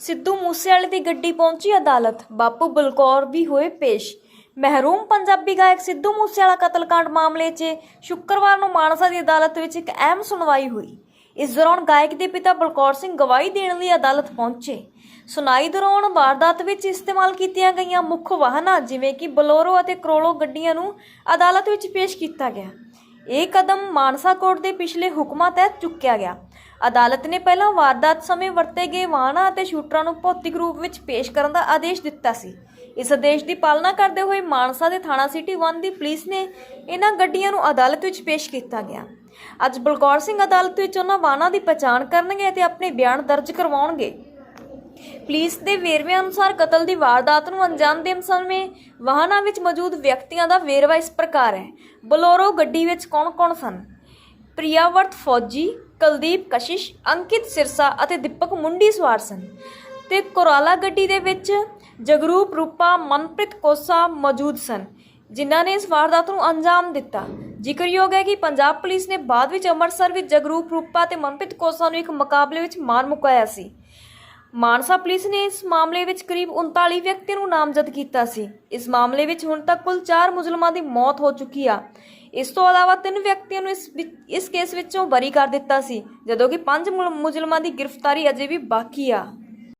ਸਿੱਧੂ ਮੂਸੇਵਾਲੇ ਦੀ ਗੱਡੀ ਪਹੁੰਚੀ ਅਦਾਲਤ। ਬਾਪੂ ਬਲਕੌਰ ਵੀ ਹੋਏ ਪੇਸ਼। ਮਹਿਰੂਮ ਪੰਜਾਬੀ ਗਾਇਕ ਸਿੱਧੂ ਮੂਸੇਵਾਲਾ ਕਤਲकांड ਮਾਮਲੇ 'ਚ ਸ਼ੁੱਕਰਵਾਰ ਨੂੰ ਮਾਨਸਾ ਦੀ ਅਦਾਲਤ ਵਿੱਚ ਇੱਕ ਅਹਿਮ ਸੁਣਵਾਈ ਹੋਈ। ਇਸ ਦੌਰਾਨ ਗਾਇਕ ਦੇ ਪਿਤਾ ਬਲਕੌਰ ਸਿੰਘ ਗਵਾਹੀ ਦੇਣ ਲਈ ਅਦਾਲਤ ਪਹੁੰਚੇ। ਸੁਣਾਈ ਦੌਰਾਨ ਵਾਰਦਾਤ ਵਿੱਚ ਇਸਤੇਮਾਲ ਕੀਤੀਆਂ ਗਈਆਂ ਮੁੱਖ ਵਾਹਨਾਂ ਜਿਵੇਂ ਕਿ ਬਲੋਰੋ ਅਤੇ ਕਰੋਲੋ ਗੱਡੀਆਂ ਨੂੰ ਅਦਾਲਤ ਵਿੱਚ ਪੇਸ਼ ਕੀਤਾ ਗਿਆ। ਇਹ ਕਦਮ ਮਾਨਸਾ ਕੋਰਟ ਦੇ ਪਿਛਲੇ ਹੁਕਮਾਂ ਤਹਿਤ ਚੁੱਕਿਆ ਗਿਆ। ਅਦਾਲਤ ਨੇ ਪਹਿਲਾਂ ਵਾਰਦਾਤ ਸਮੇਂ ਵਰਤੇ ਗਏ ਵਾਹਨਾਂ ਅਤੇ ਸ਼ੂਟਰਾਂ ਨੂੰ ਭੌਤਿਕ ਰੂਪ ਵਿੱਚ ਪੇਸ਼ ਕਰਨ ਦਾ ਆਦੇਸ਼ ਦਿੱਤਾ ਸੀ। ਇਸ ਆਦੇਸ਼ ਦੀ ਪਾਲਣਾ ਕਰਦੇ ਹੋਏ ਮਾਨਸਾ ਦੇ ਥਾਣਾ ਸਿਟੀ 1 ਦੀ ਪੁਲਿਸ ਨੇ ਇਹਨਾਂ ਗੱਡੀਆਂ ਨੂੰ ਅਦਾਲਤ ਵਿੱਚ ਪੇਸ਼ ਕੀਤਾ ਗਿਆ। ਅੱਜ ਬਲਕੌਰ ਸਿੰਘ ਅਦਾਲਤ ਵਿੱਚ ਉਹਨਾਂ ਵਾਹਨਾਂ ਦੀ ਪਛਾਣ ਕਰਨਗੇ ਅਤੇ ਆਪਣੇ ਬਿਆਨ ਦਰਜ ਕਰਵਾਉਣਗੇ। ਪੁਲਿਸ ਦੇ ਵੇਰਵਿਆਂ ਅਨੁਸਾਰ ਕਤਲ ਦੀ ਵਾਰਦਾਤ ਨੂੰ ਅੰਜਾਮ ਦੇਣ ਸਮੇਂ ਵਾਹਨਾਂ ਵਿੱਚ ਮੌਜੂਦ ਵਿਅਕਤੀਆਂ ਦਾ ਵੇਰਵਾ ਇਸ ਪ੍ਰਕਾਰ ਹੈ। ਬਲੋਰੋ ਗੱਡੀ ਵਿੱਚ ਕੌਣ-ਕੌਣ ਸਨ? ਪ੍ਰਿਆਵਰਤ ਫੌਜੀ, ਕੁਲਦੀਪ ਕਸ਼ਿਸ਼, ਅੰਕਿਤ ਸਿਰਸਾ ਅਤੇ ਦੀਪਕ ਮੁੰਡੀ ਸਵਾਰ ਸਨ। ਤੇ ਕੋਰਾਲਾ ਗੱਡੀ ਦੇ ਵਿੱਚ ਜਗਰੂਪ ਰੂਪਾ, ਮਨਪ੍ਰੀਤ ਕੋਸਾ ਮੌਜੂਦ ਸਨ, ਜਿਨ੍ਹਾਂ ਨੇ ਇਸ ਵਾਰਦਾਤ ਨੂੰ ਅੰਜਾਮ ਦਿੱਤਾ। ਜ਼ਿਕਰਯੋਗ ਹੈ ਕਿ ਪੰਜਾਬ ਪੁਲਿਸ ਨੇ ਬਾਅਦ ਵਿੱਚ ਅੰਮ੍ਰਿਤਸਰ ਵਿੱਚ ਜਗਰੂਪ ਰੂਪਾ ਤੇ ਮਨਪ੍ਰੀਤ ਕੋਸਾ ਨੂੰ ਇੱਕ ਮੁਕਾਬਲੇ ਵਿੱਚ ਮਾਰ ਮੁਕਾਇਆ ਸੀ। ਮਾਨਸਾ ਪੁਲਿਸ ਨੇ ਇਸ ਮਾਮਲੇ ਵਿੱਚ ਕਰੀਬ 39 ਵਿਅਕਤੀਆਂ ਨੂੰ ਨਾਮਜ਼ਦ ਕੀਤਾ ਸੀ। ਇਸ ਮਾਮਲੇ ਵਿੱਚ ਹੁਣ ਤੱਕ ਕੁੱਲ 4 ਮੁਜ਼ਲਮਾਂ ਦੀ ਮੌਤ ਹੋ ਚੁੱਕੀ ਆ। ਇਸ ਤੋਂ ਇਲਾਵਾ ਤਿੰਨ ਵਿਅਕਤੀਆਂ ਨੂੰ ਇਸ ਵਿੱਚ- ਇਸ ਕੇਸ ਵਿੱਚੋਂ ਬਰੀ ਕਰ ਦਿੱਤਾ ਸੀ, ਜਦੋਂ ਕਿ ਪੰਜ ਮੁਲ- ਮੁਜਰਮਾਂ ਦੀ ਗ੍ਰਿਫਤਾਰੀ ਅਜੇ ਵੀ ਬਾਕੀ ਆ।